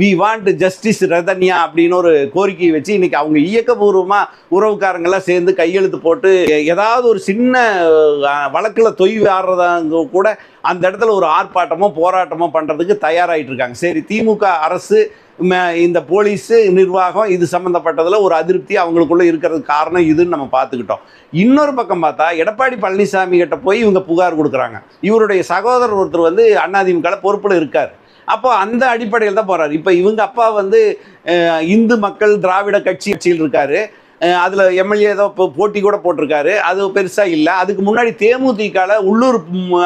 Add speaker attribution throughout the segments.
Speaker 1: We want justice ரதன்யா அப்படின்னு ஒரு கோரிக்கையை வச்சு இன்னைக்கு அவங்க இயக்கபூர்வமாக உறவுக்காரங்கெல்லாம் சேர்ந்து கையெழுத்து போட்டு ஏதாவது ஒரு சின்ன வழக்கில் தொய்வு ஆடுறதாங்க கூட அந்த இடத்துல ஒரு ஆர்ப்பாட்டமோ போராட்டமோ பண்ணுறதுக்கு தயாராகிட்டு இருக்காங்க. சரி திமுக அரசு இந்த போலீஸு நிர்வாகம் இது சம்மந்தப்பட்டதில் ஒரு அதிருப்தி அவங்களுக்குள்ளே இருக்கிறதுக்கு காரணம் இதுன்னு நம்ம பார்த்துக்கிட்டோம். இன்னொரு பக்கம் பார்த்தா எடப்பாடி பழனிசாமி கிட்ட போய் இவங்க புகார் கொடுக்குறாங்க. இவருடைய சகோதரர் ஒருத்தர் வந்து அதிமுக பொறுப்பில் இருக்கார். அப்போ அந்த அடிப்படையில் தான் போறாரு. இப்போ இவங்க அப்பா வந்து இந்து மக்கள் திராவிட கட்சி கட்சியில் இருக்காரு. அதில் எம்எல்ஏ ஏதோ இப்போ போட்டி கூட போட்டிருக்காரு. அது பெருசாக இல்லை. அதுக்கு முன்னாடி தேமுதிகல உள்ளூர்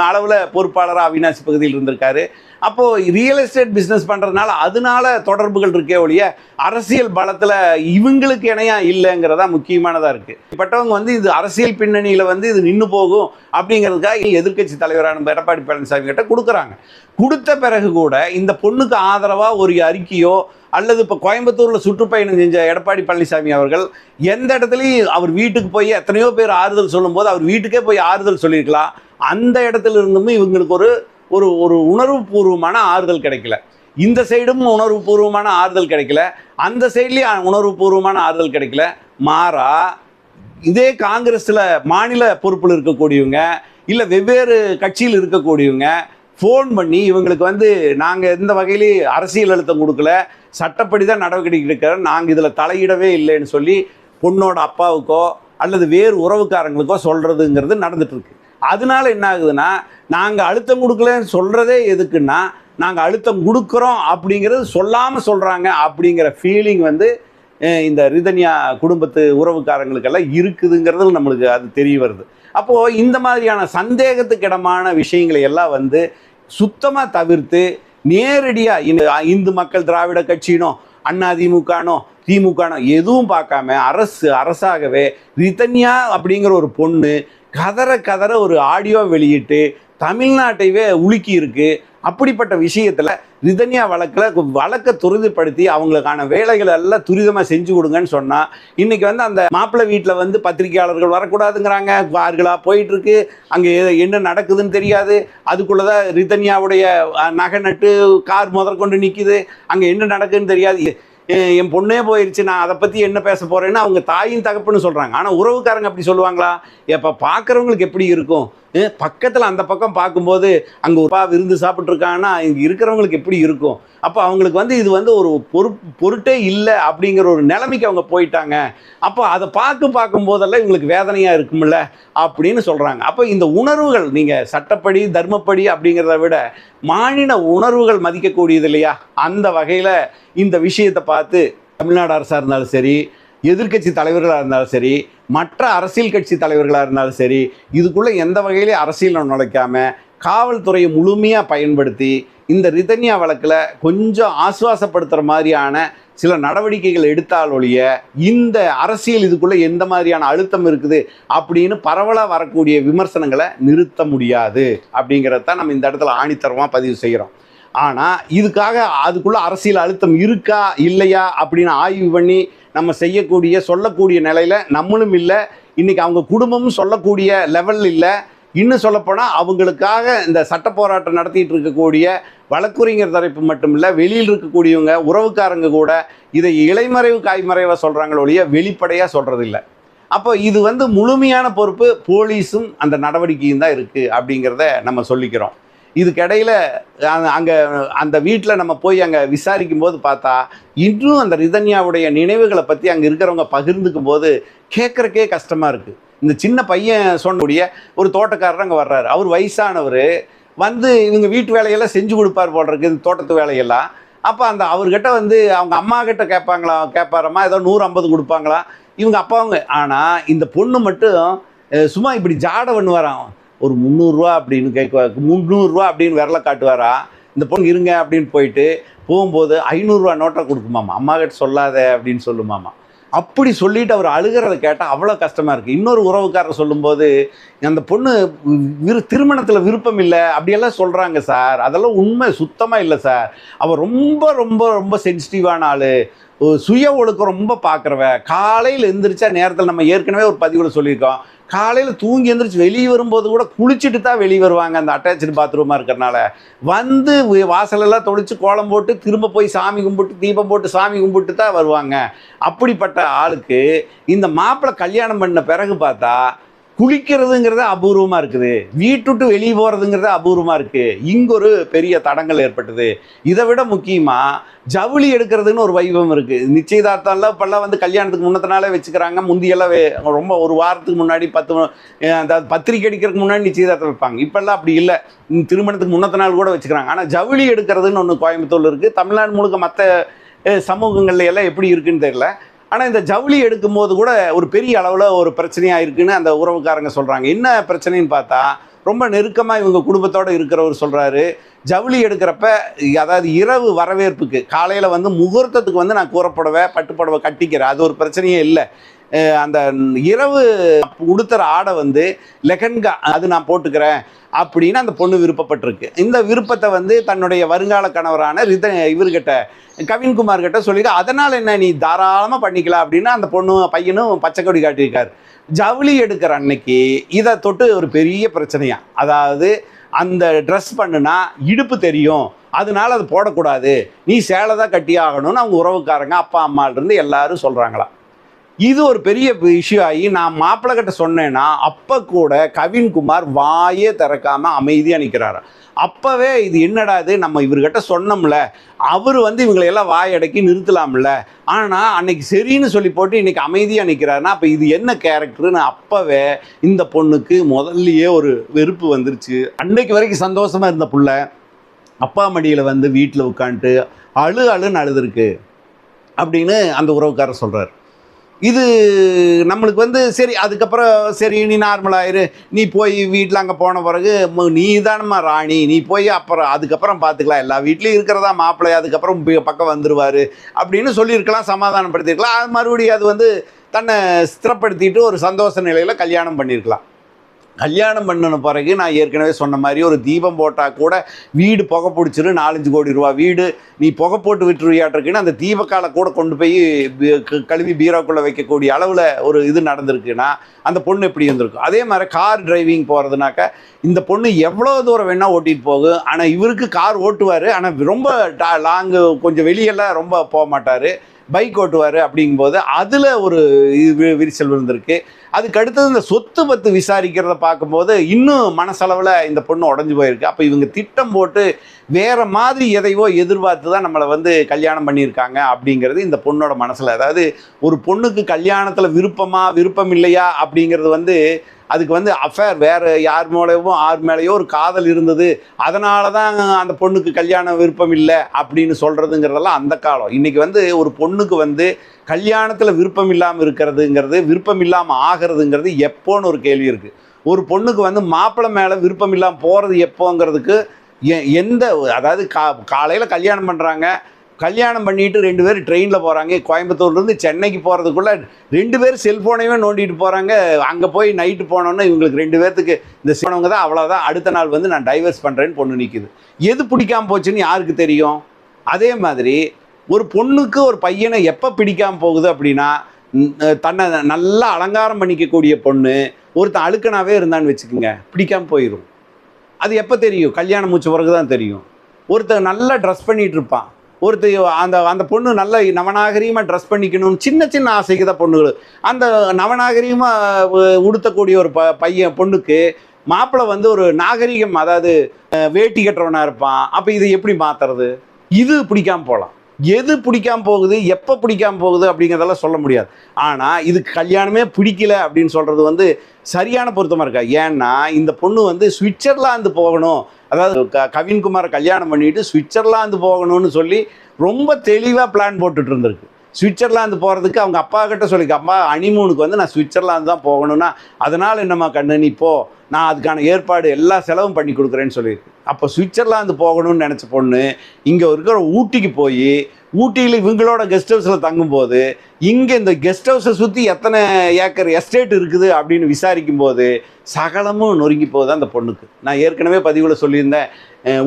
Speaker 1: அளவில் பொறுப்பாளராக அவினாசி பகுதியில் இருந்திருக்காரு. அப்போது ரியல் எஸ்டேட் பிஸ்னஸ் பண்ணுறதுனால அதனால தொடர்புகள் இருக்கே ஒழிய அரசியல் பலத்தில் இவங்களுக்கு இணையா இல்லைங்கிறதா முக்கியமானதாக இருக்குது பட்டவங்க வந்து இது அரசியல் பின்னணியில் வந்து இது நின்று போகும் அப்படிங்கிறதுக்காக எதிர்க்கட்சி தலைவரான எடப்பாடி பழனிசாமி கிட்ட கொடுக்குறாங்க. கொடுத்த பிறகு கூட இந்த பொண்ணுக்கு ஆதரவாக ஒரு அறிக்கையோ அல்லது இப்போ கோயம்புத்தூரில் சுற்றுப்பயணம் செஞ்ச எடப்பாடி பழனிசாமி அவர்கள் எந்த இடத்துலையும் அவர் வீட்டுக்கு போய் எத்தனையோ பேர் ஆறுதல் சொல்லும்போது அவர் வீட்டுக்கே போய் ஆறுதல் சொல்லியிருக்கலாம். அந்த இடத்துல இருந்தும் இவங்களுக்கு ஒரு ஒரு ஒரு உணர்வுபூர்வமான ஆறுதல் கிடைக்கல. இந்த சைடும் உணர்வுபூர்வமான ஆறுதல் கிடைக்கல. அந்த சைட்லேயும் உணர்வுபூர்வமான ஆறுதல் கிடைக்கல. மாறா இதே காங்கிரஸில் மாநில பொறுப்பில் இருக்கக்கூடியவங்க இல்லை வெவ்வேறு கட்சியில் இருக்கக்கூடியவங்க ஃபோன் பண்ணி இவங்களுக்கு வந்து நாங்கள் எந்த வகையிலையும் அரசியல் அழுத்தம் கொடுக்கல சட்டப்படி தான் நடவடிக்கை எடுக்கிறோம் நாங்கள் இதில் தலையிடவே இல்லைன்னு சொல்லி பொண்ணோட அப்பாவுக்கோ அல்லது வேறு உறவுக்காரங்களுக்கோ சொல்கிறதுங்கிறது நடந்துகிட்ருக்கு அதனால என்ன ஆகுதுன்னா நாங்கள் அழுத்தம் கொடுக்கலன்னு சொல்கிறதே எதுக்குன்னா நாங்கள் அழுத்தம் கொடுக்குறோம் அப்படிங்கிறது சொல்லாமல் சொல்கிறாங்க அப்படிங்கிற ஃபீலிங் வந்து இந்த ரிதன்யா குடும்பத்து உறவுக்காரங்களுக்கெல்லாம் இருக்குதுங்கிறது நம்மளுக்கு அது தெரிய வருது. அப்போது இந்த மாதிரியான சந்தேகத்துக்கிடமான விஷயங்களை எல்லாம் வந்து சுத்தமாக தவிர்த்து நேரடியாக இந்த இந்து மக்கள் திராவிட கட்சினோ அண்ணா திமுகனோ திமுகனோ எதுவும் பார்க்காம அரசு அரசாகவே ரிதன்யா அப்படிங்கிற ஒரு பொண்ணு கதற கதற ஒரு ஆடியோ வெளியிட்டு தமிழ்நாட்டைவே உலுக்கி இருக்கு அப்படிப்பட்ட விஷயத்தில் ரிதன்யா வழக்கில் வழக்கை துரிதப்படுத்தி அவங்களுக்கான வேலைகளை எல்லாம் துரிதமாக செஞ்சு கொடுங்கன்னு சொன்னால் இன்றைக்கி வந்து அந்த மாப்பிள்ளை வீட்டில் வந்து பத்திரிகையாளர்கள் வரக்கூடாதுங்கிறாங்க. வார்களாக போயிட்டுருக்கு. அங்கே என்ன நடக்குதுன்னு தெரியாது. அதுக்குள்ளே தான் ரிதன்யாவுடைய நகை நட்டு கார் முதற்கொண்டு நிற்கிது அங்கே என்ன நடக்குதுன்னு தெரியாது. என் பொண்ணே போயிடுச்சு நான் அதை பற்றி என்ன பேச போகிறேன்னு அவங்க தாயும் தகப்புன்னு சொல்கிறாங்க ஆனால் உறவுக்காரங்க அப்படி சொல்லுவாங்களா? எப்போ பார்க்குறவங்களுக்கு எப்படி இருக்கும்? பக்கத்தில் அந்த பக்கம் பார்க்கும்போது அங்கே ஒரு விருந்து சாப்பிட்ருக்காங்கன்னா இங்கே இருக்கிறவங்களுக்கு எப்படி இருக்கும்? அப்போ அவங்களுக்கு வந்து இது வந்து ஒரு பொரு பொருட்டே இல்லை அப்படிங்கிற ஒரு நிலைமைக்கு அவங்க போயிட்டாங்க. அப்போ அதை பார்க்கும் பார்க்கும்போதெல்லாம் இவங்களுக்கு வேதனையாக இருக்கும்ல அப்படின்னு சொல்கிறாங்க அப்போ இந்த உணர்வுகள் நீங்கள் சட்டப்படி தர்மப்படி அப்படிங்கிறத விட மாநில உணர்வுகள் மதிக்கக்கூடியது இல்லையா? அந்த வகையில் இந்த விஷயத்தை பார்த்து தமிழ்நாடு அரசாக இருந்தாலும் சரி எதிர்க்கட்சி தலைவர்களாக இருந்தாலும் சரி மற்ற அரசியல் கட்சி தலைவர்களாக இருந்தாலும் சரி இதுக்குள்ளே எந்த வகையிலையும் அரசியல் நுழைக்காமல் காவல்துறையை முழுமையாக பயன்படுத்தி இந்த ரிதன்யா வழக்கில் கொஞ்சம் ஆசுவாசப்படுத்துகிற மாதிரியான சில நடவடிக்கைகள் எடுத்தால் ஒழிய இந்த அரசியல் இதுக்குள்ளே எந்த மாதிரியான அழுத்தம் இருக்குது அப்படின்னு பரவலாக வரக்கூடிய விமர்சனங்களை நிறுத்த முடியாது அப்படிங்கிறத நம்ம இந்த இடத்துல ஆணித்தரமாக பதிவு செய்கிறோம் ஆனால் இதுக்காக அதுக்குள்ள அரசியல் அழுத்தம் இருக்கா இல்லையா அப்படின்னு ஆய்வு பண்ணி நம்ம செய்யக்கூடிய சொல்லக்கூடிய நிலையில் நம்மளும் இல்லை. இன்றைக்கி அவங்க குடும்பமும் சொல்லக்கூடிய லெவல் இல்லை. இன்னும் சொல்லப்போனால் அவங்களுக்காக இந்த சட்ட போராட்டம் நடத்திட்டு இருக்கக்கூடிய வழக்குரைஞர் தரப்பு மட்டும் இல்லை வெளியில் இருக்கக்கூடியவங்க உறவுக்காரங்க கூட இதை இலைமறைவு காய்மறைவாக சொல்கிறாங்களோ ஒழிய வெளிப்படையாக சொல்கிறதில்ல அப்போ இது வந்து முழுமையான பொறுப்பு போலீஸும் அந்த நடவடிக்கையும் தான் இருக்குது அப்படிங்கிறத நம்ம சொல்லிக்கிறோம். இதுக்கிடையில் அங்கே அந்த வீட்டில் நம்ம போய் அங்கே விசாரிக்கும் போது பார்த்தா இன்னும் அந்த ரிதன்யாவுடைய நினைவுகளை பற்றி அங்கே இருக்கிறவங்க பகிர்ந்துக்கும் போது கேட்குறக்கே கஷ்டமாக இருக்குது இந்த சின்ன பையன் சொன்னக்கூடிய ஒரு தோட்டக்காரர் அங்கே வர்றாரு. அவர் வயசானவர். வந்து இவங்க வீட்டு வேலையெல்லாம் செஞ்சு கொடுப்பார் போல் இருக்கு இந்த தோட்டத்து வேலையெல்லாம். அப்போ அந்த அவர்கிட்ட வந்து அவங்க அம்மா கிட்ட கேட்பாங்களா? கேட்பாரம்மா ஏதோ நூறு ஐம்பது கொடுப்பாங்களா? இவங்க அப்பாவுங்க ஆனால் இந்த பொண்ணு மட்டும் சும்மா இப்படி ஜாடை பண்ணுவாராம் ஒரு முந்நூறுரூவா அப்படின்னு கேட்குவாரு முந்நூறுரூவா அப்படின்னு விரல காட்டுவாரா? இந்த பொண்ணு இருங்க அப்படின்னு போயிட்டு போகும்போது ஐநூறுரூவா நோட்டை கொடுக்குமாமா? அம்மா கிட்ட சொல்லாத அப்படின்னு சொல்லுமாமா? அப்படி சொல்லிட்டு அவர் அழுகிறத கேட்டால் அவ்வளோ கஷ்டமாக இருக்குது இன்னொரு உறவுக்காரர் சொல்லும்போது அந்த பொண்ணு விரு திருமணத்தில் விருப்பம் இல்லை. அப்படியெல்லாம் சொல்கிறாங்க சார். அதெல்லாம் உண்மை சுத்தமாக இல்லை சார். அவள் ரொம்ப ரொம்ப ரொம்ப சென்சிட்டிவான ஆள். சுய ஒழுக்கம் ரொம்ப பார்க்குறவ காலையில் எந்திரிச்சா நேரத்தில் நம்ம ஏற்கனவே ஒரு பதிவில் சொல்லியிருக்கோம். காலையில் தூங்கி எந்திரிச்சு வெளியே வரும்போது கூட குளிச்சுட்டு தான் வெளியே வருவாங்க அந்த அட்டாச்சு பாத்ரூமாக இருக்கிறனால வந்து வாசலெல்லாம் தொளிச்சு கோலம் போட்டு திரும்ப போய் சாமி கும்பிட்டு தீபம் போட்டு சாமி கும்பிட்டு தான் வருவாங்க. அப்படிப்பட்ட ஆளுக்கு இந்த மாப்பிள்ளை கல்யாணம் பண்ண பிறகு பார்த்தா குளிக்கிறதுங்கிறது அபூர்வமாக இருக்குது. வீட்டுட்டு வெளியே போகிறதுங்கிறது அபூர்வமாக இருக்குது இங்கே ஒரு பெரிய தடங்கள் ஏற்பட்டது. இதை விட முக்கியமாக ஜவுளி எடுக்கிறதுன்னு ஒரு வைபவம் இருக்குது நிச்சயதார்த்தம்லாம் இப்போல்லாம் வந்து கல்யாணத்துக்கு முன்னத்த நாளே வச்சுக்கிறாங்க. முந்தியெல்லாம் ரொம்ப ஒரு வாரத்துக்கு முன்னாடி பத்து அதாவது அந்த பத்திரிக்கை அடிக்கிறதுக்கு முன்னாடி நிச்சயதார்த்தம் வைப்பாங்க. இப்போல்லாம் அப்படி இல்லை. திருமணத்துக்கு முன்னத்த நாள் கூட வச்சுக்கிறாங்க. ஆனால் ஜவுளி எடுக்கிறதுன்னு ஒன்று கோயம்புத்தூர் இருக்குது தமிழ்நாடு முழுக்க மற்ற சமூகங்கள்ல எல்லாம் எப்படி இருக்குன்னு தெரியல. ஆனால் இந்த ஜவுளி எடுக்கும்போது கூட ஒரு பெரிய அளவில் ஒரு பிரச்சனையாக இருக்குன்னு அந்த உறவுக்காரங்க சொல்கிறாங்க என்ன பிரச்சனைன்னு பார்த்தா ரொம்ப நெருக்கமாக இவங்க குடும்பத்தோடு இருக்கிறவர் சொல்கிறாரு ஜவுளி எடுக்கிறப்ப அதாவது இரவு வரவேற்புக்கு காலையில் வந்து முகூர்த்தத்துக்கு வந்து நான் கூறப்படவை பட்டுப்புடவை கட்டிக்கிறேன். அது ஒரு பிரச்சனையே இல்லை. அந்த இரவு உடுத்துற ஆடை வந்து லெகன்கா அது நான் போட்டுக்கிறேன் அப்படின்னு அந்த பொண்ணு விருப்பப்பட்டிருக்கு. இந்த விருப்பத்தை வந்து தன்னுடைய வருங்கால கணவரான ரித இவர்கிட்ட கவின்குமார் கிட்ட சொல்லிட்டு அதனால் என்ன நீ தாராளமாக பண்ணிக்கலாம்? அப்படின்னு அந்த பொண்ணு பையனும் பச்சை கொடி காட்டியிருக்காரு. ஜவுளி எடுக்கிற அன்னைக்கு இதை தொட்டு ஒரு பெரிய பிரச்சனையா? அதாவது அந்த ட்ரெஸ் பண்ணுனா இடுப்பு தெரியும். அதனால அது போடக்கூடாது. நீ சேலை தான் கட்டி ஆகணும்னு அவங்க உறவுக்காரங்க அப்பா அம்மாலிருந்து எல்லாரும் சொல்கிறாங்களா இது ஒரு பெரிய இஷ்யூ ஆகி நான் மாப்பிள்ளை கிட்ட சொன்னேன்னா அப்போ கூட கவின்குமார் வாயே திறக்காமல் அமைதியாக நிற்கிறாரு அப்போவே இது என்னடா இது? நம்ம இவர்கிட்ட சொன்னோம்ல. அவர் வந்து இவங்களை எல்லாம் வாய் நிறுத்தலாம்ல. ஆனால் அன்னைக்கு சரின்னு சொல்லி போட்டு இன்றைக்கி அமைதியாக நிற்கிறாருன்னா அப்போ இது என்ன கேரக்டர்னு அப்போவே இந்த பொண்ணுக்கு முதல்லையே ஒரு வெறுப்பு வந்துருச்சு. அன்னைக்கு வரைக்கும் சந்தோஷமாக இருந்த புள்ள அப்பா மடியில் வந்து வீட்டில் உட்காந்துட்டு அழு அழுன்னு அழுதுருக்கு அப்படின்னு அந்த உறவுக்காரர் சொல்கிறார் இது நம்மளுக்கு வந்து சரி அதுக்கப்புறம் சரி நீ நார்மலாயிரு நீ போய் வீட்டில் அங்கே போன பிறகு நீ தானம்மா ராணி. நீ போய் அப்புறம் அதுக்கப்புறம் பார்த்துக்கலாம் எல்லா வீட்லேயும் இருக்கிறதா மாப்பிள்ளை அதுக்கப்புறம் பக்கம் வந்துடுவார் அப்படின்னு சொல்லியிருக்கலாம் சமாதானப்படுத்தியிருக்கலாம். அது மறுபடியும் அது வந்து தன்னை ஸ்திரப்படுத்திட்டு ஒரு சந்தோஷ நிலையில் கல்யாணம் பண்ணியிருக்கலாம். கல்யாணம் பண்ணின பிறகு நான் ஏற்கனவே சொன்ன மாதிரி ஒரு தீபம் போட்டால் கூட வீடு புகை பிடிச்சிரு நாலஞ்சு கோடி ரூபா வீடு. நீ புகை போட்டு விட்டுருவியாட்டிருக்குன்னு அந்த தீபக்காலை கூட கொண்டு போய் க- கழுவி பீரோக்குள்ளே வைக்கக்கூடிய அளவில் ஒரு இது நடந்திருக்குன்னா அந்த பொண்ணு எப்படி இருந்திருக்கும்? அதே மாதிரி கார் டிரைவிங் போகிறதுனாக்க இந்த பொண்ணு எவ்வளோ தூரம் வேணால் ஓட்டிகிட்டு போகும் ஆனால் இவருக்கு கார் ஓட்டுவார். ஆனால் ரொம்ப லாங்கு கொஞ்சம் வெளியெல்லாம் ரொம்ப போக மாட்டார் பைக் ஓட்டுவார் அப்படிங்கும்போது அதில் ஒரு இது விரிசல் விழுந்திருக்கு. அதுக்கு அடுத்தது இந்த சொத்து பத்து விசாரிக்கிறத பார்க்கும்போது இன்னும் மனசளவில் இந்த பொண்ணு உடஞ்சி போயிருக்கு. அப்போ இவங்க திட்டம் போட்டு வேற மாதிரி எதையோ எதிர்பார்த்து தான் நம்மளை வந்து கல்யாணம் பண்ணியிருக்காங்க அப்படிங்கிறது இந்த பொண்ணோட மனசில். அதாவது ஒரு பொண்ணுக்கு கல்யாணத்தில் விருப்பமா விருப்பம் இல்லையா அப்படிங்கிறது வந்து அதுக்கு வந்து அஃபேர் வேறு யார் மேலேயோ ஆர் மேலேயோ ஒரு காதல் இருந்தது. அதனால தான் அந்த பொண்ணுக்கு கல்யாணம் விருப்பம் இல்லை அப்படின்னு சொல்கிறதுங்கிறதெல்லாம் அந்த காலம். இன்றைக்கி வந்து ஒரு பொண்ணுக்கு வந்து கல்யாணத்தில் விருப்பம் இல்லாமல் இருக்கிறதுங்கிறது விருப்பம் இல்லாமல் ஆகிறதுங்கிறது எப்போன்னு ஒரு கேள்வி இருக்குது ஒரு பொண்ணுக்கு வந்து மாப்பிள்ளை மேலே விருப்பம் இல்லாமல் போகிறது எப்போங்கிறதுக்கு எ- எந்த அதாவது கா காலையில் கல்யாணம் பண்ணுறாங்க கல்யாணம் பண்ணிட்டு ரெண்டு பேரும் ட்ரெயினில் போகிறாங்க கோயம்புத்தூர்லேருந்து சென்னைக்கு போகிறதுக்குள்ளே ரெண்டு பேரும் செல்ஃபோனையுமே நோண்டிட்டு போகிறாங்க அங்கே போய் நைட்டு போனோன்னே இவங்களுக்கு ரெண்டு பேர்த்துக்கு இந்த சிவனவங்க தான் அவ்வளோதான் அடுத்த நாள் வந்து நான் டைவர்ஸ் பண்ணுறேன்னு பொண்ணு நிற்கிது எது பிடிக்காம போச்சுன்னு யாருக்கு தெரியும்? அதே மாதிரி ஒரு பொண்ணுக்கு ஒரு பையனை எப்போ பிடிக்காமல் போகுது அப்படின்னா தன்னை நல்லா அலங்காரம் பண்ணிக்கக்கூடிய பொண்ணு ஒருத்தன் அழுக்கனாவே இருந்தான்னு வச்சுக்கோங்க பிடிக்காமல் போயிடும் அது எப்போ தெரியும்? கல்யாணம் மூச்ச பிறகு தான் தெரியும். ஒருத்தன் நல்லா ட்ரெஸ் பண்ணிகிட்டு இருப்பான். ஒருத்தர் அந்த அந்த பொண்ணு நல்ல நவநாகரீகமாக ட்ரெஸ் பண்ணிக்கணும்னு சின்ன சின்ன ஆசைக்கு தான் பொண்ணுகள். அந்த நவநாகரீகமாக உடுத்தக்கூடிய ஒரு ப பையன் பொண்ணுக்கு மாப்பிள்ளை வந்து ஒரு நாகரிகம் அதாவது வேட்டி கட்டுறவனாக இருப்பான். அப்போ இது எப்படி மாற்றுறது இது பிடிக்காமல் போகலாம் எது பிடிக்காம போகுது எப்போ பிடிக்காம போகுது அப்படிங்கிறதெல்லாம் சொல்ல முடியாது. ஆனால் இதுக்கு கல்யாணமே பிடிக்கல அப்படின்னு சொல்கிறது வந்து சரியான பொருத்தமாக இருக்கா? ஏன்னா இந்த பொண்ணு வந்து சுவிட்சர்லாந்து போகணும். அதாவது க கவின்குமாரை கல்யாணம் பண்ணிட்டு சுவிட்சர்லாந்து போகணும்னு சொல்லி ரொம்ப தெளிவாக பிளான் போட்டுட்டு இருந்திருக்கு. சுவிட்சர்லாந்து போகிறதுக்கு அவங்க அப்பா கிட்ட சொல்லிக்க அம்மா அனிமூனுக்கு வந்து நான் சுவிட்சர்லாந்து தான் போகணும்னா அதனால் என்னம்மா கண்ணு நீ போ. நான் அதுக்கான ஏற்பாடு எல்லா செலவும் பண்ணி கொடுக்குறேன்னு சொல்லியிருக்கு. அப்போ சுவிட்சர்லாந்து போகணும்னு நினச்ச பொண்ணு இங்கே இருக்கிற ஊட்டிக்கு போய் ஊட்டியில் இவங்களோட கெஸ்ட் ஹவுஸில் தங்கும்போது இங்கே இந்த கெஸ்ட் ஹவுஸை சுற்றி எத்தனை ஏக்கர் எஸ்டேட் இருக்குது அப்படின்னு விசாரிக்கும் போது சகலமும் நொறுங்கி போகுது அந்த பொண்ணுக்கு. நான் ஏற்கனவே பதிவில் சொல்லியிருந்தேன்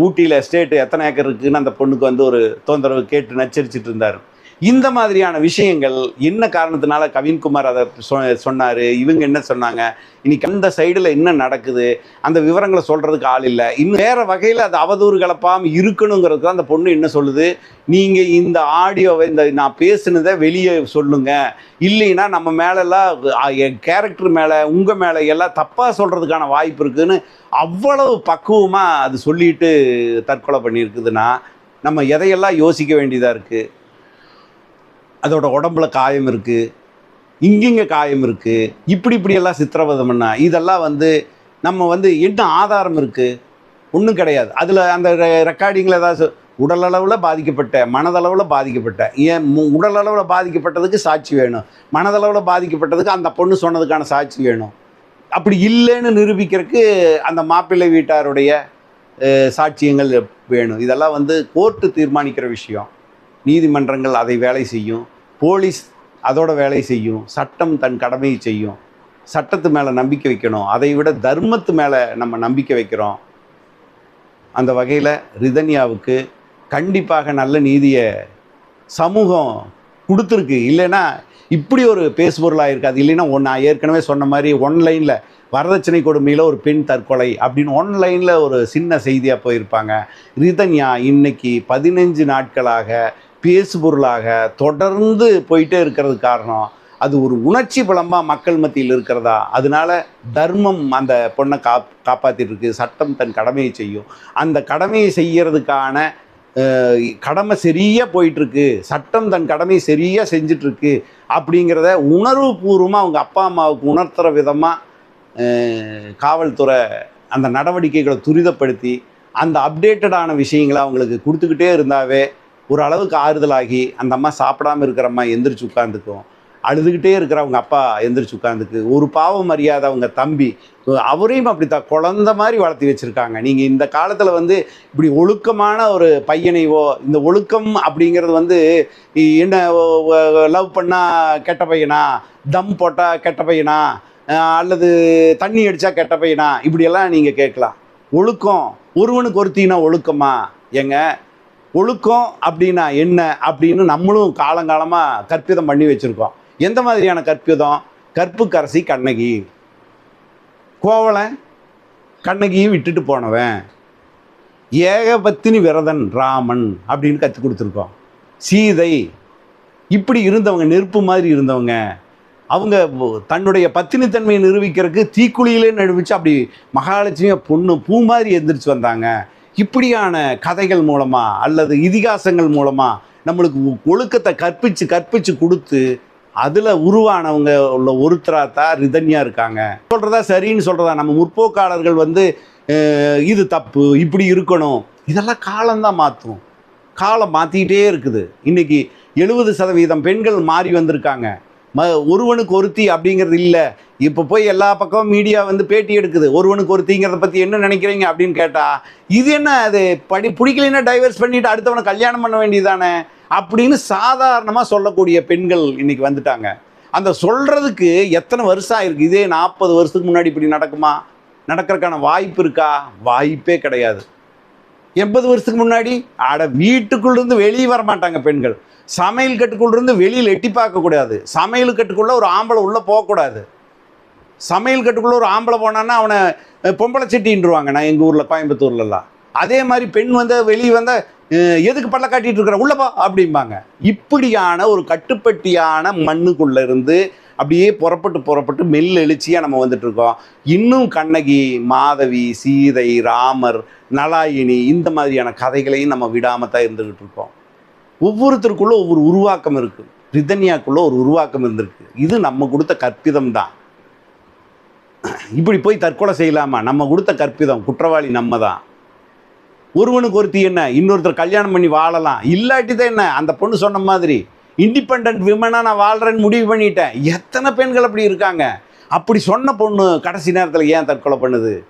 Speaker 1: ஊட்டியில் எஸ்டேட் எத்தனை ஏக்கர் இருக்குதுன்னு அந்த பொண்ணுக்கு வந்து ஒரு தொந்தரவு கேட்டு நச்சரிச்சிட்டு இருந்தார். இந்த மாதிரியான விஷயங்கள் என்ன காரணத்தினால கவின்குமார் அதை சொ- இவங்க என்ன சொன்னாங்க? இன்னைக்கு அந்த சைடில் என்ன நடக்குது? அந்த விவரங்களை சொல்கிறதுக்கு ஆள் இல்லை. இன்னும் வேறு வகையில் அது அவதூறு கலப்பாம இருக்கணுங்கிறது தான் அந்த பொண்ணு என்ன சொல்லுது? நீங்கள் இந்த ஆடியோவை இந்த நான் பேசுனதை வெளியே சொல்லுங்க. இல்லைன்னா நம்ம மேலெல்லாம் என் கேரக்டர் மேலே உங்கள் மேலே எல்லாம் தப்பாக சொல்கிறதுக்கான வாய்ப்பு இருக்குதுன்னு அவ்வளவு பக்குவமாக அது சொல்லிட்டு தற்கொலை பண்ணியிருக்குதுன்னா நம்ம எதையெல்லாம் யோசிக்க வேண்டியதாக இருக்குது அதோட உடம்புல காயம் இருக்குது இங்கிங்க காயம் இருக்குது இப்படி இப்படியெல்லாம் சித்திரவதை பண்ணா இதெல்லாம் வந்து நம்ம வந்து என்ன ஆதாரம் இருக்குது ஒன்றும் கிடையாது. அதில் அந்த ரெக்கார்டிங்கில் ஏதாவது சொ- உடலளவில் பாதிக்கப்பட்ட மனதளவில் பாதிக்கப்பட்ட ஏன் மு- உடலளவில் பாதிக்கப்பட்டதுக்கு சாட்சி வேணும். மனதளவில் பாதிக்கப்பட்டதுக்கு அந்த பொண்ணு சொன்னதுக்கான சாட்சி வேணும். அப்படி இல்லைன்னு நிரூபிக்கிறதுக்கு அந்த மாப்பிள்ளை வீட்டாருடைய சாட்சியங்கள் வேணும். இதெல்லாம் வந்து கோர்ட்டு தீர்மானிக்கிற விஷயம். நீதிமன்றங்கள் அதை வேலை செய்யும். போலீஸ் அதோட வேலை செய்யும். சட்டம் தன் கடமையை செய்யும். சட்டத்து மேலே நம்பிக்கை வைக்கணும். அதை விட தர்மத்து மேலே நம்ம நம்பிக்கை வைக்கிறோம். அந்த வகையில் ரிதன்யாவுக்கு கண்டிப்பாக நல்ல நீதியை சமூகம் கொடுத்துருக்கு. இல்லைன்னா இப்படி ஒரு பேசுபொருளாக இருக்காது இல்லைன்னா ஒன்று நான் ஏற்கனவே சொன்ன மாதிரி ஒன்லைனில் வரதட்சணை கொடுமையில் ஒரு பெண் தற்கொலை அப்படின்னு ஒன்லைனில் ஒரு சின்ன செய்தியாக போயிருப்பாங்க. ரிதன்யா இன்னைக்கு பதினஞ்சு நாட்களாக பேசுபொருளாக தொடர்ந்து போயிட்டே இருக்கிறது காரணம். அது ஒரு உணர்ச்சி பலமாக மக்கள் மத்தியில் இருக்கிறதா? அதனால தர்மம் அந்த பொண்ணை காப் காப்பாற்றிட்டு இருக்கு சட்டம் தன் கடமையை செய்யும். அந்த கடமையை செய்கிறதுக்கான கடமை சரியாக போயிட்டுருக்கு. சட்டம் தன் கடமையை சரியாக செஞ்சிட்ருக்கு அப்படிங்கிறத அப்படிங்கிறத உணர்வுபூர்வமாக அவங்க அப்பா அம்மாவுக்கு உணர்த்துற விதமாக காவல்துறை அந்த நடவடிக்கைகளை துரிதப்படுத்தி அந்த அப்டேட்டடான விஷயங்களை அவங்களுக்கு கொடுத்துக்கிட்டே இருந்தாவே ஒரு அளவுக்கு ஆறுதலாகி அந்த அம்மா சாப்பிடாம இருக்கிற அம்மா எந்திரிச்சு உட்காந்துக்கும் அழுதுகிட்டே இருக்கிற அவங்க அப்பா எந்திரிச்சு உட்காந்துக்கு ஒரு பாவம் அறியாத அவங்க தம்பி. அவரையும் அப்படித்தான். குழந்த மாதிரி வளர்த்தி வச்சுருக்காங்க. நீங்கள் இந்த காலத்தில் வந்து இப்படி ஒழுக்கமான ஒரு பையனைவோ இந்த ஒழுக்கம் அப்படிங்கிறது வந்து என்ன லவ் பண்ணால் கெட்ட பையனா? தம் போட்டால் கெட்ட பையனா? அல்லது தண்ணி அடித்தா கெட்ட பையனா? இப்படியெல்லாம் நீங்கள் கேட்கலாம். ஒழுக்கம். ஒருவனுக்கு ஒருத்தினா ஒழுக்கமா? ஏங்க ஒழுக்கம் அப்படின்னா என்ன அப்படின்னு நம்மளும் காலங்காலமாக கற்பிதம் பண்ணி வச்சுருக்கோம். எந்த மாதிரியான கற்பிதம்? கற்புக்கரசி கண்ணகி. கோவலன் கண்ணகியும் விட்டுட்டு போனவன். ஏகபத்தினி விரதன் ராமன் அப்படின்னு கற்றுக் கொடுத்துருக்கோம். சீதை. இப்படி இருந்தவங்க நெருப்பு மாதிரி இருந்தவங்க. அவங்க தன்னுடைய பத்தினித்தன்மையை நிரூபிக்கிறதுக்கு தீக்குழியிலே நடுவிச்சு அப்படி மகாலட்சுமியை பொண்ணு பூ மாதிரி எந்திரிச்சு வந்தாங்க. இப்படியான கதைகள் மூலமாக அல்லது இதிகாசங்கள் மூலமாக நம்மளுக்கு ஒழுக்கத்தை கற்பித்து கற்பித்து கொடுத்து அதில் உருவானவங்க உள்ள ஒருத்தராக தான் ரிதன்யா இருக்காங்க. சொல்கிறதா சரின்னு சொல்கிறதா நம்ம முற்போக்காளர்கள் வந்து இது தப்பு இப்படி இருக்கணும் இதெல்லாம் காலம்தான் மாற்றும். காலம் மாற்றிக்கிட்டே இருக்குது. இன்றைக்கி எழுபது சதவீதம் பெண்கள் மாறி வந்திருக்காங்க. ம ஒருவனுக்கு ஒருத்தி அப்படிங்கிறது இல்லை. இப்போ போய் எல்லா பக்கமும் மீடியா வந்து பேட்டி எடுக்குது. ஒருவனுக்கு ஒருத்திங்கிறத பற்றி என்ன நினைக்கிறீங்க அப்படின்னு கேட்டால் இது என்ன அது? படி பிடிக்கலைன்னா டைவர்ஸ் பண்ணிவிட்டு அடுத்தவனை கல்யாணம் பண்ண வேண்டியதானே அப்படின்னு சாதாரணமாக சொல்லக்கூடிய பெண்கள் இன்றைக்கி வந்துட்டாங்க. அந்த சொல்கிறதுக்கு எத்தனை வருஷம் ஆயிருக்கு? இதே நாற்பது வருஷத்துக்கு முன்னாடி இப்படி நடக்குமா? நடக்கிறதுக்கான வாய்ப்பு இருக்கா? வாய்ப்பே கிடையாது. எண்பது வருஷத்துக்கு முன்னாடி அட வீட்டுக்குள்ளேருந்து வெளியே வர மாட்டாங்க பெண்கள். சமையல் கட்டுக்குள்ளேருந்து வெளியில் எட்டி பார்க்கக்கூடாது சமையல் கட்டுக்குள்ளே ஒரு ஆம்பளை உள்ளே போகக்கூடாது சமையல் கட்டுக்குள்ளே ஒரு ஆம்பளை போனான்னா அவனை பொம்பளை செட்டின்றுவாங்க. நான் எங்கள் ஊரில் கோயம்புத்தூர்லலாம். அதே மாதிரி பெண் வந்து வெளியே வந்தால் எதுக்கு பல்ல காட்டிகிட்டு இருக்கிற? உள்ளப்பா அப்படிம்பாங்க. இப்படியான ஒரு கட்டுப்பட்டியான மண்ணுக்குள்ளேருந்து அப்படியே புறப்பட்டு புறப்பட்டு மெல் எழுச்சியாக நம்ம வந்துட்டுருக்கோம் இன்னும் கண்ணகி மாதவி சீதை ராமர் நலாயினி இந்த மாதிரியான கதைகளையும் நம்ம விடாமல் தான் இருந்துக்கிட்டு இருக்கோம். ஒவ்வொருத்தருக்குள்ளே ஒவ்வொரு உருவாக்கம் இருக்குது ரிதன்யாக்குள்ள ஒரு உருவாக்கம் இருந்திருக்கு. இது நம்ம கொடுத்த கற்பிதம் தான். இப்படி போய் தற்கொலை செய்யலாமா? நம்ம கொடுத்த கற்பிதம் குற்றவாளி நம்ம தான். ஒருவனுக்கு ஒருத்தி என்ன? இன்னொருத்தர் கல்யாணம் பண்ணி வாழலாம். இல்லாட்டி தான் என்ன? அந்த பொண்ணு சொன்ன மாதிரி இண்டிபெண்ட் விமனாக நான் வாழ்கிறேன்னு முடிவு பண்ணிட்டேன். எத்தனை பெண்கள் அப்படி இருக்காங்க? அப்படி சொன்ன பொண்ணு கடைசி நேரத்தில் ஏன் தற்கொலை பண்ணுது?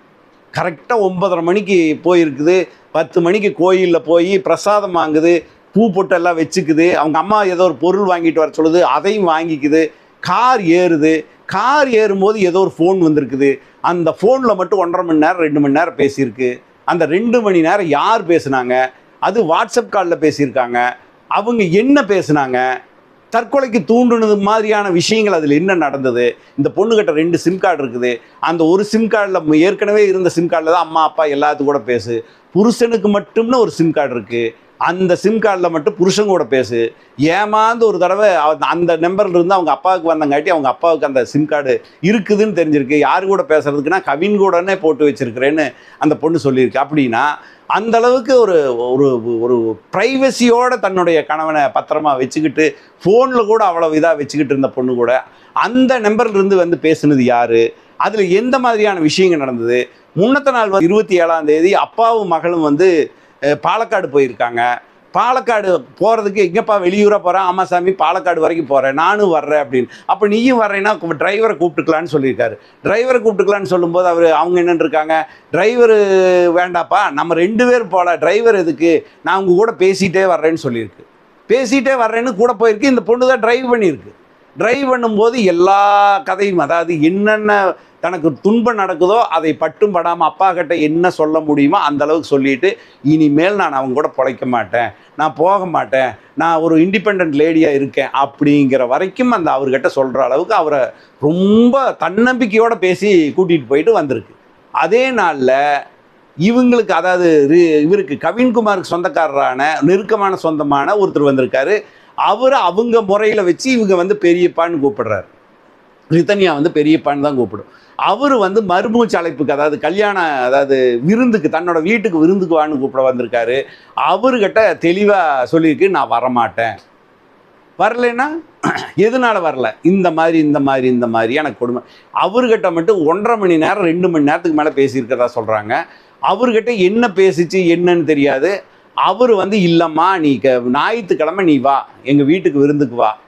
Speaker 1: கரெக்டாக ஒன்பதரை மணிக்கு போயிருக்குது. பத்து மணிக்கு கோயிலில் போய் பிரசாதம் வாங்குது. பூ பொட்டெல்லாம் வச்சுக்குது. அவங்க அம்மா ஏதோ ஒரு பொருள் வாங்கிட்டு வர சொல்லுது. அதையும் வாங்கிக்குது. கார் ஏறுது. கார் ஏறும்போது ஏதோ ஒரு ஃபோன் வந்திருக்குது. அந்த ஃபோனில் மட்டும் ஒன்றரை மணி நேரம் ரெண்டு மணி நேரம் பேசியிருக்கு. அந்த ரெண்டு மணி நேரம் யார் பேசுனாங்க? அது வாட்ஸ்அப் காலில் பேசியிருக்காங்க. அவங்க என்ன பேசுனாங்க? தற்கொலைக்கு தூண்டுனது மாதிரியான விஷயங்கள் அதில் என்ன நடந்தது? இந்த பொண்ணுகிட்ட ரெண்டு சிம் கார்டு இருக்குது. அந்த ஒரு சிம் கார்டில் ஏற்கனவே இருந்த சிம் கார்டில் தான் அம்மா அப்பா எல்லாத்து கூட பேசு. புருஷனுக்கு மட்டும்னு ஒரு சிம் கார்டு இருக்குது அந்த சிம் கார்டில் மட்டும் புருஷன் கூட பேசு. ஏமாந்து ஒரு தடவை அந்த நம்பர்ல இருந்து அவங்க அப்பாவுக்கு வந்தங்காட்டி அவங்க அப்பாவுக்கு அந்த சிம் கார்டு இருக்குதுன்னு தெரிஞ்சிருக்கு. யாரு கூட பேசுறதுக்குன்னா கவின் கூடனே போட்டு வச்சிருக்கிறேன்னு அந்த பொண்ணு சொல்லியிருக்கு. அப்படின்னா அந்த அளவுக்கு ஒரு ஒரு ஒரு ப்ரைவசியோட தன்னுடைய கணவனை பத்திரமா வச்சுக்கிட்டு ஃபோனில் கூட அவ்வளோ இதாக வச்சுக்கிட்டு இருந்த பொண்ணு கூட அந்த நம்பர்லேருந்து வந்து பேசுனது யார்? அதில் எந்த மாதிரியான விஷயங்கள் நடந்தது? முன்னத்த நாள் வந்து இருபத்தி ஏழாம் தேதி அப்பாவும் மகளும் வந்து பாலக்காடு போயிருக்காங்க. பாலக்காடு போகிறதுக்கு எங்கேப்பா வெளியூராக போகிறேன் ஆமா சாமி பாலக்காடு வரைக்கும் போகிறேன் நானும் வர்றேன் அப்படின்னு. அப்போ நீயும் வர்றேன்னா டிரைவரை கூப்பிட்டுக்கலான்னு சொல்லியிருக்காரு. டிரைவரை கூப்பிட்டுக்கலான்னு சொல்லும்போது அவர் அவங்க என்னென்னு இருக்காங்க? டிரைவரு வேண்டாப்பா நம்ம ரெண்டு பேர் போகல டிரைவர் எதுக்கு? நான் உங்கள் கூட பேசிகிட்டே வர்றேன்னு சொல்லியிருக்கு. பேசிகிட்டே வர்றேன்னு கூட போயிருக்கு. இந்த பொண்ணு தான் டிரைவ் பண்ணியிருக்கு. டிரைவ் பண்ணும்போது எல்லா கதையும் அதாவது என்னென்ன தனக்கு துன்பம் நடக்குதோ அதை பட்டும் படாமல் அப்பா கிட்ட என்ன சொல்ல முடியுமோ அந்த அளவுக்கு சொல்லிட்டு இனிமேல் நான் அவங்க கூட பிழைக்க மாட்டேன். நான் போக மாட்டேன். நான் ஒரு இண்டிபெண்ட் லேடியாக இருக்கேன். அப்படிங்கிற வரைக்கும் அந்த அவர்கிட்ட சொல்கிற அளவுக்கு அவரை ரொம்ப தன்னம்பிக்கையோடு பேசி கூட்டிகிட்டு போயிட்டு வந்திருக்கு. அதே நாளில் இவங்களுக்கு அதாவது இவருக்கு கவின்குமாருக்கு சொந்தக்காரரான நெருக்கமான சொந்தமான ஒருத்தர் வந்திருக்காரு. அவர் அவங்க முறையில் வச்சு இவங்க வந்து பெரியப்பான்னு கூப்பிடுறாரு. ரிதன்யா வந்து பெரியப்பான்னு தான் கூப்பிடும். அவர் வந்து மறுமூச்சு அழைப்புக்கு அதாவது கல்யாணம் அதாவது விருந்துக்கு தன்னோட வீட்டுக்கு விருந்துக்கு வான்னு கூப்பிட வந்திருக்காரு. அவர்கிட்ட தெளிவாக சொல்லியிருக்கு நான் வரமாட்டேன். வரலைன்னா எதனால வரல? இந்த மாதிரி இந்த மாதிரி இந்த மாதிரி எனக்கு கொடுமை. அவர்கிட்ட மட்டும் ஒன்றரை மணி நேரம் ரெண்டு மணி நேரத்துக்கு மேலே பேசியிருக்கிறதா சொல்கிறாங்க அவர்கிட்ட என்ன பேசிச்சு என்னன்னு தெரியாது. அவர் வந்து இல்லைம்மா நீ க ஞாயிற்றுக்கிழமை நீ வா. எங்கள் வீட்டுக்கு விருந்துக்கு வா.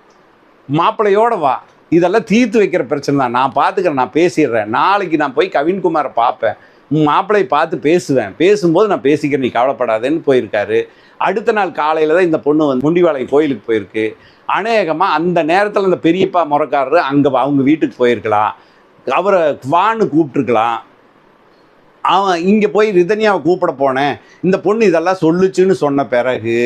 Speaker 1: மாப்பிள்ளையோட வா. இதெல்லாம் தீர்த்து வைக்கிற பிரச்சனை தான். நான் பார்த்துக்கிறேன் நான் பேசிடுறேன். நாளைக்கு நான் போய் கவின்குமாரை பார்ப்பேன். உன் மாப்பிள்ளையை பார்த்து பேசுவேன். பேசும்போது நான் பேசிக்கிறேன் நீ கவலைப்படாதேன்னு போயிருக்காரு. அடுத்த நாள் காலையில் தான் இந்த பொண்ணு வந்து முண்டிவாளையம் கோயிலுக்கு போயிருக்கு. அநேகமாக அந்த நேரத்தில் அந்த பெரியப்பா முறக்காரரு அங்கே அவங்க வீட்டுக்கு போயிருக்கலாம். அவரை வான்னு கூப்பிட்டுருக்கலாம். அவன் இங்கே போய் ரிதனியாவை கூப்பிட போனேன். இந்த பொண்ணு இதெல்லாம் சொல்லுச்சுன்னு சொன்ன பிறகு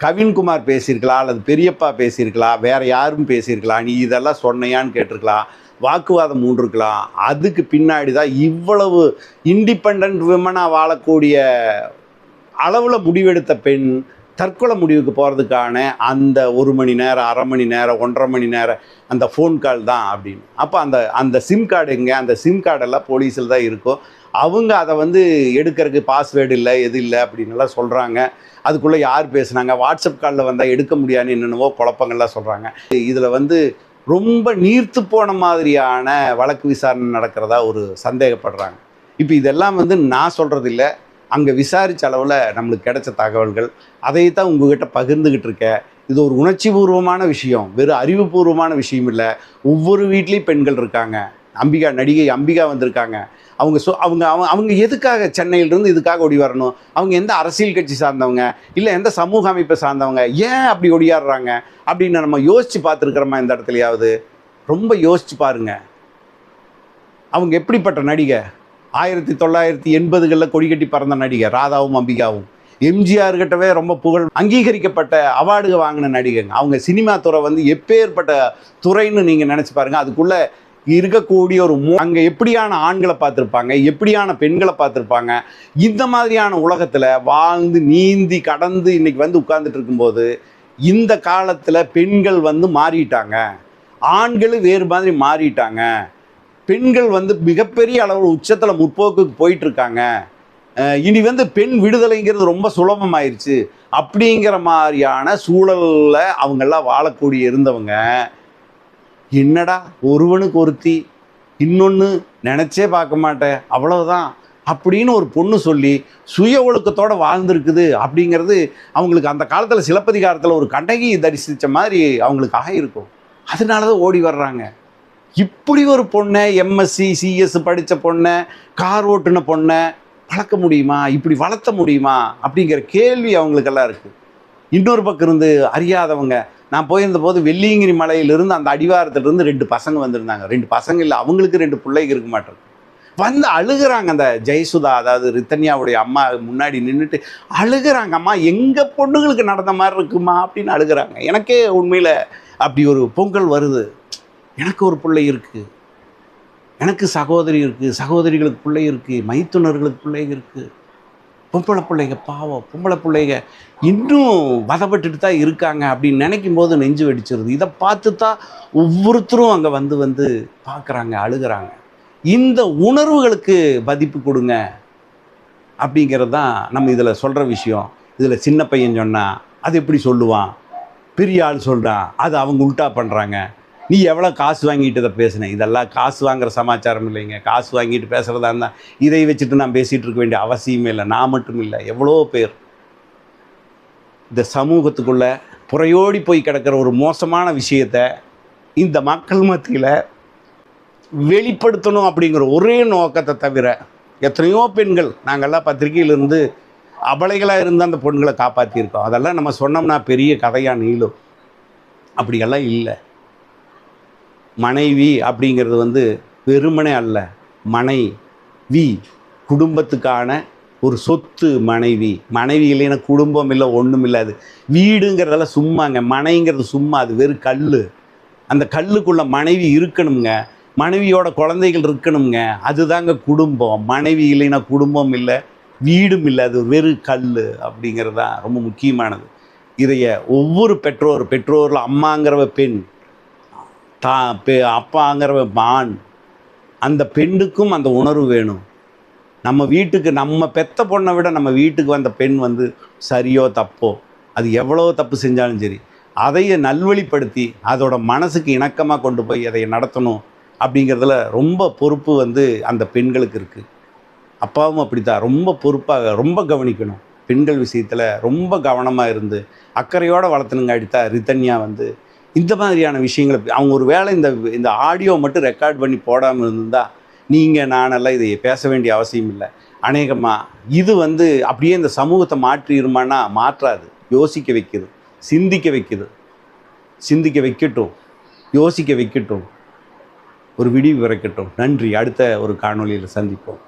Speaker 1: கவின்குமார் பேசியிருக்கலாம் அல்லது பெரியப்பா பேசியிருக்கலாம் வேற யாரும் பேசியிருக்கலாம் நீ இதெல்லாம் சொன்னையான்னு கேட்டிருக்கலாம் வாக்குவாதம் மூன்றுருக்கலாம் அதுக்கு பின்னாடி தான் இவ்வளவு இண்டிபெண்ட் விமனாக வாழக்கூடிய அளவில் முடிவெடுத்த பெண் தற்கொலை முடிவுக்கு போகிறதுக்கான அந்த ஒரு மணி நேரம் அரை மணி நேரம் ஒன்றரை மணி நேரம் அந்த ஃபோன் கால் தான் அப்படின்னு. அப்போ அந்த அந்த சிம் கார்டு எங்கே? அந்த சிம் கார்டெல்லாம் போலீஸில் தான் இருக்கும். அவங்க அதை வந்து எடுக்கிறதுக்கு பாஸ்வேர்டு இல்லை எது இல்லை அப்படின்னு எல்லாம் சொல்கிறாங்க அதுக்குள்ளே யார் பேசுனாங்க? வாட்ஸ்அப் காலில் வந்தால் எடுக்க முடியாதுன்னு என்னென்னவோ குழப்பங்கள்லாம் சொல்கிறாங்க இதில் வந்து ரொம்ப நீர்த்து போன மாதிரியான வழக்கு விசாரணை நடக்கிறதா ஒரு சந்தேகப்படுறாங்க. இப்போ இதெல்லாம் வந்து நான் சொல்கிறது இல்லை அங்கே விசாரிச்ச அளவில் நம்மளுக்கு கிடைச்ச தகவல்கள். அதை தான் உங்ககிட்ட பகிர்ந்துக்கிட்டு இருக்கேன். இது ஒரு உணர்ச்சிபூர்வமான விஷயம். வெறும் அறிவுபூர்வமான விஷயம் இல்லை. ஒவ்வொரு வீட்லேயும் பெண்கள் இருக்காங்க. அம்பிகா நடிகை அம்பிகா வந்திருக்காங்க. அவங்க சொ அவங்க அவங்க அவங்க எதுக்காக சென்னையிலிருந்து இதுக்காக ஓடி வரணும்? அவங்க எந்த அரசியல் கட்சி சார்ந்தவங்க? இல்லை எந்த சமூக அமைப்பை சார்ந்தவங்க? ஏன் அப்படி ஒடியாடுறாங்க? அப்படின்னு நம்ம யோசித்து பார்த்துருக்குறோமா இந்த இடத்துலையாவது? ரொம்ப யோசித்து பாருங்க. அவங்க எப்படிப்பட்ட நடிகை? ஆயிரத்தி தொள்ளாயிரத்தி எண்பதுகளில் கொடிக்கட்டி பறந்த நடிகை ராதாவும் அம்பிகாவும். எம்ஜிஆர் கிட்டவே ரொம்ப புகழ் அங்கீகரிக்கப்பட்ட அவார்டு வாங்கின நடிகைங்க. அவங்க சினிமா துறை வந்து எப்பேற்பட்ட துறைன்னு நீங்கள் நினச்சி பாருங்க. அதுக்குள்ளே இருக்கக்கூடிய ஒரு மோ அங்கே எப்படியான ஆண்களை பார்த்துருப்பாங்க? எப்படியான பெண்களை பார்த்துருப்பாங்க? இந்த மாதிரியான உலகத்தில் வாழ்ந்து நீந்தி கடந்து இன்னைக்கு வந்து உட்கார்ந்துட்டு இருக்கும்போது இந்த காலத்தில் பெண்கள் வந்து மாறிட்டாங்க. ஆண்களும் வேறு மாதிரி மாறிட்டாங்க. பெண்கள் வந்து மிகப்பெரிய அளவு உச்சத்தில் முற்போக்குக்கு போயிட்டுருக்காங்க. இனி வந்து பெண் விடுதலைங்கிறது ரொம்ப சுலபமாயிருச்சு. அப்படிங்கிற மாதிரியான சூழலில் அவங்கெல்லாம் வாழக்கூடிய இருந்தவங்க என்னடா ஒருவனுக்கு ஒருத்தி இன்னொன்று நினச்சே பார்க்க மாட்டேன் அவ்வளவுதான் அப்படின்னு ஒரு பொண்ணு சொல்லி சுய ஒழுக்கத்தோடு வாழ்ந்துருக்குது அப்படிங்கிறது அவங்களுக்கு அந்த காலத்தில் சிலப்பதிகாரத்தில் ஒரு கண்டகி தரிசித்த மாதிரி அவங்களுக்கு ஆகிருக்கும் அதனால தான் ஓடி வர்றாங்க. இப்படி ஒரு பொண்ணை எம்எஸ்சி சிஎஸ் படித்த பொண்ணை கார் ஓட்டுன பொண்ணை வளர்க்க முடியுமா? இப்படி வளர்த்த முடியுமா? அப்படிங்கிற கேள்வி அவங்களுக்கெல்லாம் இருக்குது இன்னொரு பக்கம் இருந்து அறியாதவங்க நான் போயிருந்த போது வெள்ளியங்கிரி மலையிலிருந்து அந்த அடிவாரத்திலிருந்து ரெண்டு பசங்க வந்திருந்தாங்க. ரெண்டு பசங்க இல்லை அவங்களுக்கு ரெண்டு பிள்ளைங்க இருக்க மாட்டிருக்கு வந்து அழுகுறாங்க அந்த ஜெயசுதா அதாவது ரித்தன்யாவுடைய அம்மா முன்னாடி நின்றுட்டு அழுகுறாங்க அம்மா எங்கள் பொண்ணுங்களுக்கு நடந்த மாதிரி இருக்குமா? அப்படின்னு அழுகுறாங்க. எனக்கே உண்மையில் அப்படி ஒரு பொங்கல் வருது. எனக்கு ஒரு பிள்ளை இருக்குது எனக்கு சகோதரி இருக்குது சகோதரிகளுக்கு பிள்ளை இருக்குது மைத்துனர்களுக்கு பிள்ளை இருக்குது பொம்பளை பிள்ளைங்க பாவம். பொம்பளை பிள்ளைங்க இன்னும் வதப்பட்டுட்டு தான் இருக்காங்க அப்படின்னு நினைக்கும் போது நெஞ்சு வெடிச்சிருது. இதை பார்த்து தான் ஒவ்வொருத்தரும் அங்கே வந்து வந்து பார்க்குறாங்க அழுகிறாங்க. இந்த உணர்வுகளுக்கு மதிப்பு கொடுங்க அப்படிங்கிறது தான் நம்ம இதில் சொல்கிற விஷயம். இதில் சின்ன பையன் சொன்னால் அது எப்படி சொல்லுவான்? பெரிய ஆள் சொல்கிறான் அது அவங்க உல்ட்டா பண்ணுறாங்க நீ எவ்வளோ காசு வாங்கிட்டு இதை பேசுனேன் இதெல்லாம் காசு வாங்குற சமாச்சாரம் இல்லைங்க. காசு வாங்கிட்டு பேசுகிறதா இருந்தால் இதை வச்சுட்டு நான் பேசிகிட்டு இருக்க வேண்டிய அவசியமே இல்லை. நான் மட்டும் இல்லை. எவ்வளோ பேர். இந்த சமூகத்துக்குள்ளே புறையோடி போய் கிடக்கிற ஒரு மோசமான விஷயத்த இந்த மக்கள் மத்தியில் வெளிப்படுத்தணும் அப்படிங்கிற ஒரே நோக்கத்தை தவிர எத்தனையோ பெண்கள் நாங்கள்லாம் பத்திரிகையிலிருந்து அபலைகளாக இருந்து அந்த பொண்களை காப்பாற்றியிருக்கோம் அதெல்லாம் நம்ம சொன்னோம்னா பெரிய கதையாக நீளும். அப்படியெல்லாம் இல்லை. மனைவி அப்படிங்கிறது வந்து வெறுமனே அல்ல மனை வி குடும்பத்துக்கான ஒரு சொத்து மனைவி. மனைவி இல்லைன்னா குடும்பம் இல்லை ஒன்றும் இல்லை. அது வீடுங்கிறதெல்லாம் சும்மாங்க. மனைங்கிறது சும்மா அது வெறும் கல் அந்த கல்லுக்குள்ளே மனைவி இருக்கணுங்க மனைவியோட குழந்தைகள் இருக்கணுங்க அதுதாங்க குடும்பம். மனைவி இல்லைன்னா குடும்பம் இல்லை வீடும் இல்லை. அது வெறும் கல் அப்படிங்கிறது தான் ரொம்ப முக்கியமானது. இதைய ஒவ்வொரு பெற்றோர் பெற்றோரில் அம்மாங்கிறவ பெண் தா பெ அப்பாங்கிறவ ஆண். அந்த பெண்ணுக்கும் அந்த உணர்வு வேணும். நம்ம வீட்டுக்கு நம்ம பெத்த பொண்ணை விட நம்ம வீட்டுக்கு வந்த பெண் வந்து சரியோ தப்போ அது எவ்வளோ தப்பு செஞ்சாலும் சரி அதையே நல்வழிப்படுத்தி அதோட மனசுக்கு இணக்கமாக கொண்டு போய் அதை நடத்தணும் அப்படிங்கிறதுல ரொம்ப பொறுப்பு வந்து அந்த பெண்களுக்கு இருக்குது அப்பாவும் அப்படித்தான். ரொம்ப பொறுப்பாக ரொம்ப கவனிக்கணும். பெண்கள் விஷயத்தில் ரொம்ப கவனமாக இருந்து அக்கறையோடு வளர்த்துனுங்க அடித்தா ரிதன்யா வந்து. இந்த மாதிரியான விஷயங்களை அவங்க ஒரு வேளை இந்த இந்த ஆடியோ மட்டும் ரெக்கார்ட் பண்ணி போடாமல் இருந்தால் நீங்கள் நானெல்லாம் இதை பேச வேண்டிய அவசியம் இல்லை. அநேகமாக இது வந்து அப்படியே இந்த சமூகத்தை மாற்றிடுமானா மாற்றாது. யோசிக்க வைக்குது. சிந்திக்க வைக்குது. சிந்திக்க வைக்கட்டும். யோசிக்க வைக்கட்டும். ஒரு விடிவு பிறக்கட்டும். நன்றி. அடுத்த ஒரு காணொளியில் சந்திப்போம்.